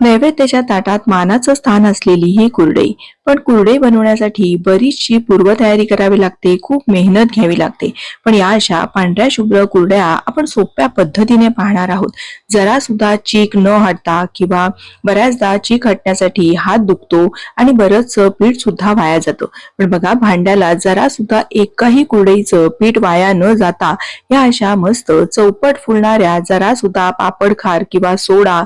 नैवेद्याच्या ताटात मानाचं स्थान असलेली ही कुरडई. पण कुरडई बनवण्यासाठी बरीचशी पूर्वतयारी करावी लागते खूप मेहनत घ्यावी लागते. पण या अशा पांढऱ्या शुभ्र कुरड्या आपण सोप्या पद्धतीने पाहणार आहोत. जरा सुद्धा चीक न हटता किंवा बऱ्याचदा चीक हटण्यासाठी हात दुखतो आणि बरंच पीठ सुद्धा वाया जातं. पण बघा भांड्याला जरा सुद्धा एकाही कुरडईचं पीठ वाया न जाता या अशा मस्त चौपट फुलणाऱ्या जरा सुद्धा पापडखार किंवा सोडा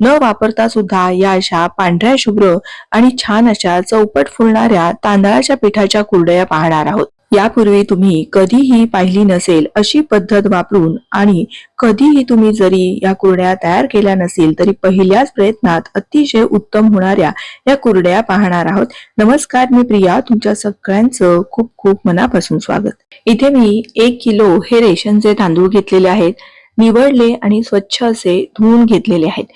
न वापरता सुद्धा या अशा पांढऱ्या शुभ्र आणि छान अशा चौपट फुलणाऱ्या तांदळाच्या पिठाच्या कुरडया पाहणार आहोत. यापूर्वी तुम्ही कधीही पाहिली नसेल अशी पद्धत वापरून आणि कधीही तुम्ही जरी या कुरड्या तयार केल्या नसेल तरी पहिल्याच प्रयत्नात अतिशय उत्तम होणाऱ्या या कुरड्या पाहणार आहोत. नमस्कार मी प्रिया. तुमच्या सगळ्यांचं खूप खूप मनापासून स्वागत. इथे मी एक किलो हे रेशनचे तांदूळ घेतलेले आहेत. निवडले आणि स्वच्छ असे धुवून घेतलेले आहेत.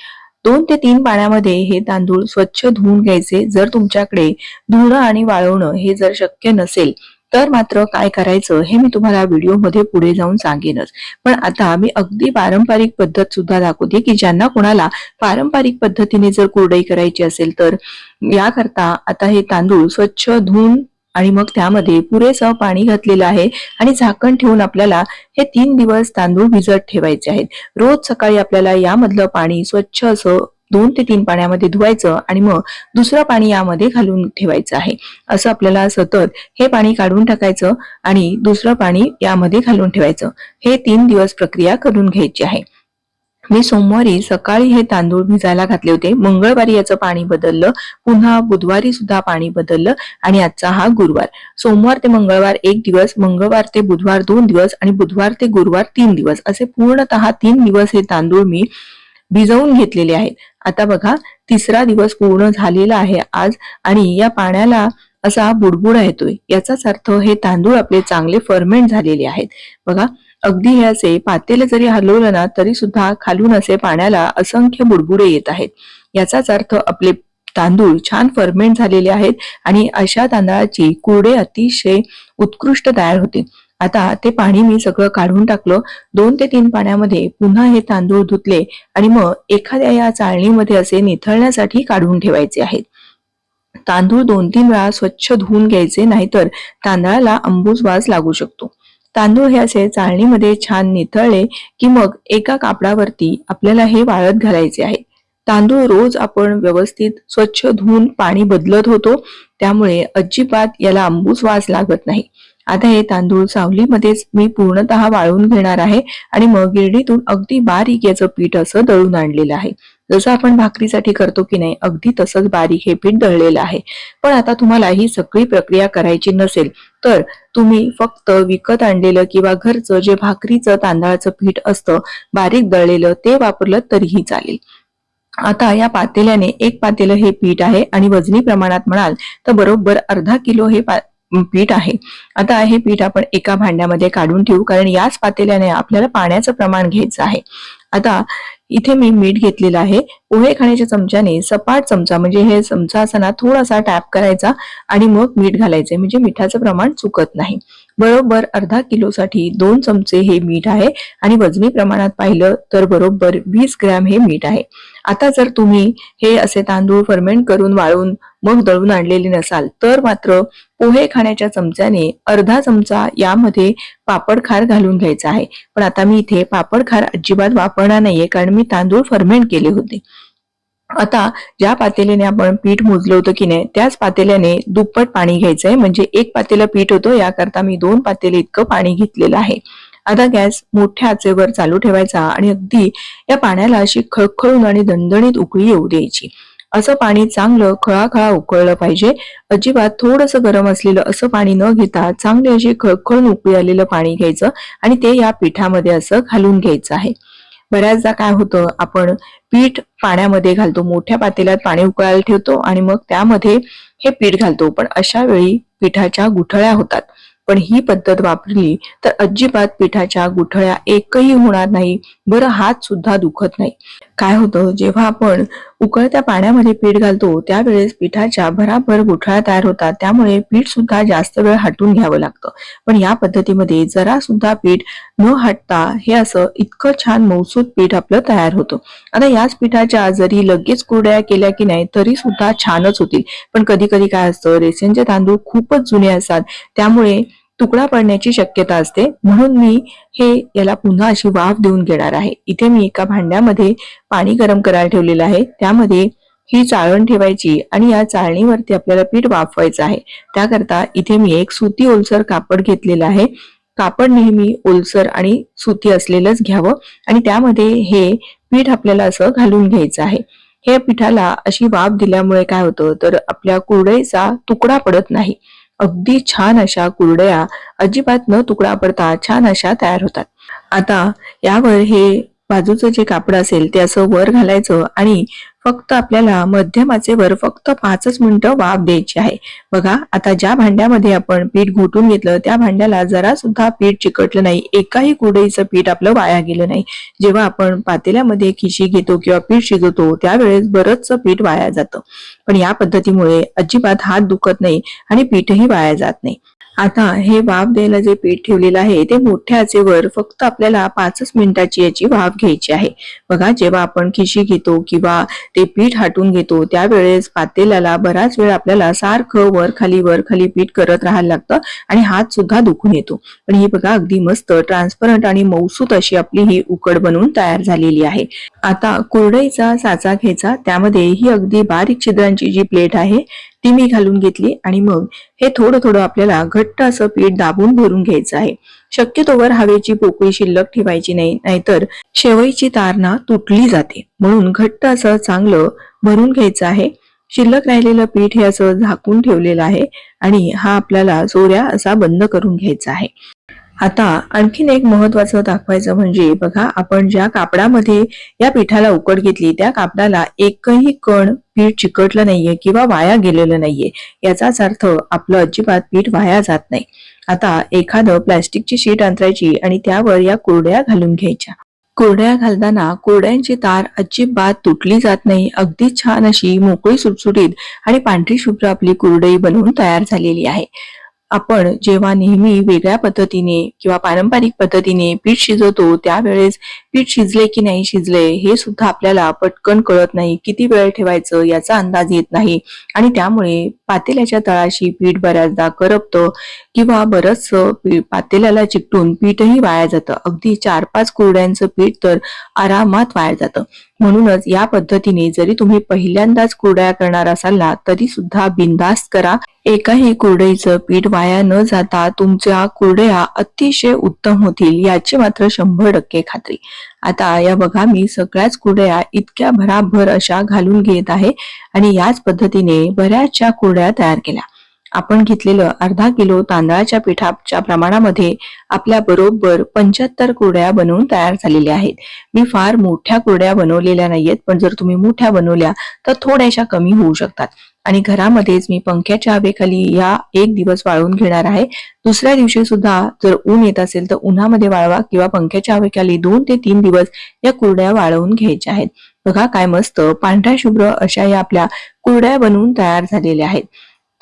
दोन ते तीन पाण्यामध्ये हे तांदूळ स्वच्छ धुवून घ्यायचे. जर तुमच्याकडे धुणं आणि वाळवणं हे जर शक्य नसेल तर मात्र काय करायचं हे मी तुम्हाला व्हिडिओमध्ये पुढे जाऊन सांगेनच. पण आता मी अगदी पारंपरिक पद्धत सुद्धा दाखवते की ज्यांना कोणाला पारंपरिक पद्धतीने जर कुरडई करायची असेल तर याकरता आता हे तांदूळ स्वच्छ धुवून आणि मग त्यामध्ये पुरेसं पाणी घातलेलं आहे आणि झाकण ठेवून आपल्याला हे तीन दिवस तांदूळ भिजत ठेवायचे आहेत. रोज सकाळी आपल्याला यामधलं पाणी स्वच्छ असं दोन ते तीन पाण्यामध्ये धुवायचं आणि मग दुसरं पाणी यामध्ये घालून ठेवायचं आहे. असं आपल्याला सतत हे पाणी काढून टाकायचं आणि दुसरं पाणी यामध्ये घालून ठेवायचं. हे तीन दिवस प्रक्रिया करून घ्यायची आहे. मी सोमवारी सकाळी हे तांदूळ भिजायला घातले होते. मंगळवारी याचं पाणी बदललं. पुन्हा बुधवारी सुद्धा पाणी बदललं आणि आजचा हा गुरुवार. सोमवार ते मंगळवार एक दिवस मंगळवार ते बुधवार दोन दिवस आणि बुधवार ते गुरुवार तीन दिवस. असे पूर्णतः तीन दिवस हे तांदूळ मी भिजवून घेतलेले आहेत. आता बघा तिसरा दिवस पूर्ण झालेला आहे आज आणि या पाण्याला असा बुडबुडा येतोय. याचाच अर्थ हे तांदूळ आपले चांगले फर्मेंट झालेले आहेत. बघा अगदी हे असे पातेले जरी हलवलं ना तरी सुद्धा खालून असे पाण्याला असंख्य बुडबुडे येत आहेत. याचाच अर्थ आपले तांदूळ छान फर्मेंट झालेले आहेत आणि अशा तांदळाची कुरडे अतिशय उत्कृष्ट तयार होते. आता ते पाणी मी सगळं काढून टाकलं. दोन ते तीन पाण्यामध्ये पुन्हा हे तांदूळ धुतले आणि मग एखाद्या या चाळणीमध्ये असे निथळण्यासाठी काढून ठेवायचे आहेत. तांदूळ दोन तीन वेळा स्वच्छ धुवून घ्यायचे नाहीतर तांदळाला अंबूज वास लागू शकतो. तांदूळ हे असे चाळणीमध्ये छान निथळले की मग एका कापडावरती आपल्याला हे वाळत घालायचे आहे. तांदूळ रोज आपण व्यवस्थित स्वच्छ धुवून पाणी बदलत होतो त्यामुळे अजिबात याला आंबूस वास लागत नाही. आता हे तांदूळ सावलीमध्येच मी पूर्णतः वाळवून घेणार आहे आणि मग गिरणीतून अगदी बारीक याचं पीठ असं दळून आणलेलं आहे. जसं आपण भाकरीसाठी करतो की नाही अगदी तसंच बारीक हे पीठ दळलेलं आहे. पण आता तुम्हाला ही सगळी प्रक्रिया करायची नसेल तर तुम्ही फक्त विकत आणलेलं किंवा घरचं जे भाकरीचं तांदळाचं पीठ असतं बारीक दळलेलं ते वापरलं तरीही चालेल. आता या पातेल्याने एक पातेलं हे पीठ आहे आणि वजनी प्रमाणात म्हणाल तर बरोबर अर्धा किलो हे पीठ आहे. आता हे पीठ आपण एका भांड्यामध्ये काढून ठेवू कारण याच पातेल्याने आपल्याला पाण्याचं प्रमाण घ्यायचं आहे. आता इथे मी मीठ घेतलेलं आहे. पोहे खाण्याच्या चमच्याने सपाट चमचा म्हणजे हे चमचा असताना थोडासा टॅप करायचा आणि मग मीठ घालायचे. म्हणजे मिठाचं प्रमाण चुकत नाही. बरोबर अर्धा किलोसाठी दोन चमचे हे मीठ आहे आणि वजनी प्रमाणात पाहिलं तर बरोबर वीस ग्रॅम हे मीठ आहे. आता जर तुम्ही हे असे तांदूळ फर्मेंट करून वाळून मग दळून आणलेले नसाल तर मात्र पोहे खाण्याच्या चमच्याने अर्धा चमचा यामध्ये पापड खार घालून घ्यायचा आहे. पण आता मी इथे पापड खार अजिबात वापरणार नाहीये कारण मी तांदूळ फर्मेंट केले होते. आता ज्या पातेल्याने आपण पीठ मोजलं होतं की नाही त्याच पातेल्याने दुप्पट पाणी घ्यायचंय. म्हणजे एक पातेलं पीठ होतं याकरता मी दोन पातेले इतकं पाणी घेतलेलं आहे. आता गॅस मोठ्या आचेवर चालू ठेवायचा आणि अगदी या पाण्याला अशी खळखळून आणि दणदणीत उकळी येऊ द्यायची. असं पाणी चांगलं खळाखळा उकळलं पाहिजे. अजिबात थोडस गरम असलेलं असं पाणी न घेता चांगले अशी खळखळून उकळी आलेलं पाणी घ्यायचं आणि ते या पिठामध्ये असं घालून घ्यायचं आहे. बऱ्याचदा काय होतं आपण पीठ पाण्यामध्ये घालतो मोठ्या पातेल्यात पाणी उकळायला ठेवतो आणि मग त्यामध्ये हे पीठ घालतो. पण अशा वेळी पिठाच्या गुठळ्या होतात. पण ही पद्धत वापरली तर अजिबात पिठाच्या गुठळ्या एकही होणार नाही. बरं हात सुद्धा दुखत नाही. काय होतं जेव्हा आपण उकळत्या पाण्यामध्ये पीठ घालतो. त्यावेळेस पिठाच्या भराभर गुठळ्या तयार होतात. त्यामुळे पीठ सुद्धा जास्त वेळ हटून घ्यावं लागतं. पण या पद्धतीमध्ये जरा सुद्धा पीठ न हटता हे असं इतकं छान मौसूद पीठ आपलं तयार होतं. आता याच पिठाच्या जरी लगेच कुरड्या केल्या की नाही तरी सुद्धा छानच होतील. पण कधी कधी काय असतं रेशनचे तांदूळ खूपच जुने असतात. त्यामुळे तुकडा पडण्याची शक्यता असते. म्हणून मी हे याला पुन्हा अशी वाफ देऊन घेणार आहे. इथे मी एका भांड्यामध्ये पाणी गरम करायला ठेवलेलं आहे. त्यामध्ये ही चाळण ठेवायची आणि या चाळणीवरती आपल्याला पीठ वाफवायचं आहे. त्याकरता इथे मी एक सुती ओलसर कापड घेतलेलं आहे. कापड नेहमी ओलसर आणि सुती असलेलंच घ्यावं आणि त्यामध्ये हे पीठ आपल्याला असं घालून घ्यायचं आहे. हे पिठाला अशी वाफ दिल्यामुळे काय होतं? तर आपल्या कुरडईचा तुकडा पडत नाही. अगदी छान अशा कुरड्या अजिबात न तुकडा पडता छान अशा तयार होतात. आता यावर हे बाजूचं जे कापड असेल ते असं वर घालायचं आणि फक्त आपल्याला मध्यमाचे वर फक्त पाचच मिनिटं वाफ द्यायची आहे. बघा आता ज्या भांड्यामध्ये आपण पीठ घोटून घेतलं त्या भांड्याला जरा सुद्धा पीठ चिकटलं नाही. एकाही कुरडईचं पीठ आपलं वाया गेलं नाही. जेव्हा आपण पातेल्यामध्ये खिशी घेतो किंवा पीठ शिजवतो त्यावेळेस बरंचसं पीठ वाया जातं. पण या पद्धतीमुळे अजिबात हात दुखत नाही आणि पीठही वाया जात नाही. आता हे वाफ द्यायला जे पीठ ठेवलेलं आहे ते मोठ्या आचेवर फक्त आपल्याला पाचच मिनिटाची याची वाफ घ्यायची आहे. बघा जेव्हा आपण खिशी घेतो किंवा ते पीठ हाटून घेतो त्यावेळेस पातेल्याला बराच वेळ आपल्याला सारखं वर खाली वर खाली पीठ करत राहायला लागतं आणि हात सुद्धा दुखून येतो. पण ही बघा अगदी मस्त ट्रान्सपरंट आणि मौसूत अशी आपली ही उकड बनून तयार झालेली आहे. आता कुरडईचा साचा घ्यायचा त्यामध्ये ही अगदी बारीक छिद्रांची जी प्लेट आहे ती मी घालून घेतली आणि मग हे थोडं थोडं आपल्याला घट्ट असं पीठ दाबून भरून घ्यायचं आहे. शक्यतोवर हवेची पोकळी शिल्लक ठेवायची नाही नाहीतर शेवईची तारणा तुटली जाते. म्हणून घट्ट असं चांगलं भरून घ्यायचं आहे. शिल्लक राहिलेलं पीठ हे असं झाकून ठेवलेलं आहे आणि हा आपल्याला चोऱ्या असा बंद करून घ्यायचा आहे. आता आणखीन एक महत्वाचं दाखवायचं म्हणजे बघा आपण ज्या कापडामध्ये या पिठाला उकड घेतली त्या कापडाला एकही कण पीठ चिकटलं नाहीये किंवा वाया गेलेलं नाहीये. याचाच अर्थ आपलं अजिबात पीठ वाया जात नाही. आता एखादं प्लॅस्टिकची शीट अंतरायची आणि त्यावर या कुरड्या घालून घ्यायच्या. कुरड्या घालताना कुरड्यांची तार अजिबात तुटली जात नाही. अगदी छान अशी मोकळी सुटसुटीत आणि पांढरी शुभ्र आपली कुरडई बनवून तयार झालेली आहे. आपण जेव्हा नेहमी वेगळ्या पद्धतीने किंवा पारंपरिक पद्धतीने पीठ शिजवतो त्यावेळेस पीठ शिजले की नाही शिजले हे सुद्धा आपल्याला पटकन कळत नाही किती वेळ ठेवायचं याचा अंदाज येत नाही. आणि त्यामुळे पातेल्याच्या तळाशी पीठ बऱ्याचदा करपतं किंवा बरंच पातेल्याला चिकटून पीठही वाया जातं. अगदी चार पाच कुरड्यांचं पीठ तर आरामात वाया जातं. म्हणूनच या पद्धतीने जरी तुम्ही पहिल्यांदाच कुरड्या करणार असाल ना तरी सुद्धा बिंदास्त करा. एकाही कुरडईचं पीठ वाया न जाता तुमच्या कुरड्या अतिशय उत्तम होतील याची मात्र शंभर टक्के खात्री. आता या बघा मी सगळ्याच कुरड्या इतक्या भराभर अशा घालून घेत आहे आणि याच पद्धतीने बऱ्याचशा कुरड्या तयार केल्या. आपण घेतलेलं अर्धा किलो तांदळाच्या पिठाच्या प्रमाणामध्ये आपल्या बरोबर पंच्याहत्तर कुरड्या बनवून तयार झालेल्या आहेत. मी फार मोठ्या कुरड्या बनवलेल्या नाहीयेत पण जर तुम्ही मोठ्या बनवल्या तर थोड्याशा कमी होऊ शकतात. आणि घरामध्येच मी पंख्याच्या हवेखाली या एक दिवस वाळवून घेणार आहे. दुसऱ्या दिवशी सुद्धा जर ऊन येत असेल तर उन्हामध्ये वाळवा किंवा पंख्याच्या हवेखाली दोन ते तीन दिवस या कुरड्या वाळवून घ्यायच्या आहेत. बघा काय मस्त पांढऱ्या शुभ्र अशा या आपल्या कुरड्या बनवून तयार झालेल्या आहेत.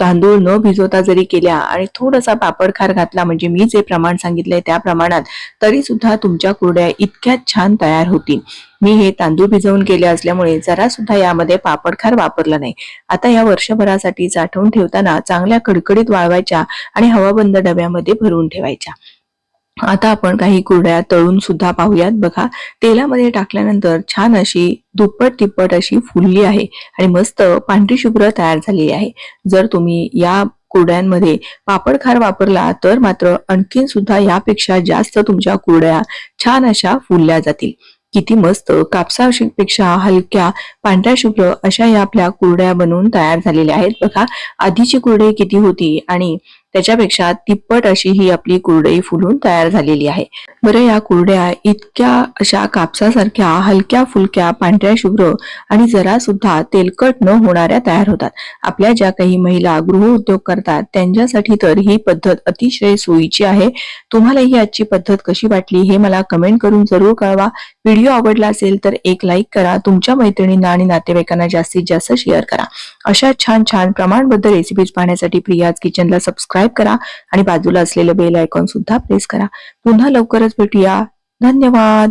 तांदूळ न भिजवता जरी केल्या आणि थोडासा पापड खार घातला म्हणजे मी जे प्रमाण सांगितलंय त्या प्रमाणात तरी सुद्धा तुमच्या कुरड्या इतक्या छान तयार होतील. मी हे तांदूळ भिजवून केले असल्यामुळे जरा सुद्धा यामध्ये पापड खार वापरला नाही. आता या वर्षभरासाठी साठवून ठेवताना चांगल्या कडकडीत वाळवायच्या आणि हवाबंद डब्यामध्ये भरून ठेवायच्या. आता आपण काही कुरड्या तळून सुद्धा पाहूयात. बघा तेलामध्ये टाकल्यानंतर छान अशी दुप्पट तिप्पट अशी फुलली आहे आणि मस्त पांढरी शुभ्र तयार झालेली आहे. जर तुम्ही या कुरड्यांमध्ये पापड खार वापरला तर मात्र आणखीन सुद्धा यापेक्षा जास्त तुमच्या कुरड्या छान अशा फुलल्या जातील. किती मस्त कापसापेक्षा हलक्या पांढऱ्या शुभ्र अशा या आपल्या कुरड्या बनवून तयार झालेल्या आहेत. बघा आधीची कुरडे किती होती आणि त्याच्यापेक्षा तिप्पट अशी ही आपली कुरडई फुलून तयार झालेली आहे. बरं या कुरड्या इतक्या अशा कापसासारख्या हलक्या फुलक्या पांढऱ्या शुभ्र आणि जरा सुद्धा तेलकट न होणाऱ्या तयार होतात. आपल्या ज्या काही महिला गृहउद्योग करतात त्यांच्यासाठी तर ही पद्धत अतिशय सोयीची आहे. तुम्हाला ही आजची पद्धत कशी वाटली हे मला कमेंट करून जरूर कळवा. व्हिडिओ आवडला असेल तर एक लाईक करा तुमच्या मैत्रिणींना आणि नातेवाईकांना जास्तीत जास्त शेअर करा. अशा छान छान प्रमाणबद्ध रेसिपीज पाहण्यासाठी प्रियाज किचनला सबस्क्राईब करा आणि बाजूला असलेलं बेल आयकॉन सुद्धा प्रेस करा. पुन्हा लवकरच भेटूया. धन्यवाद.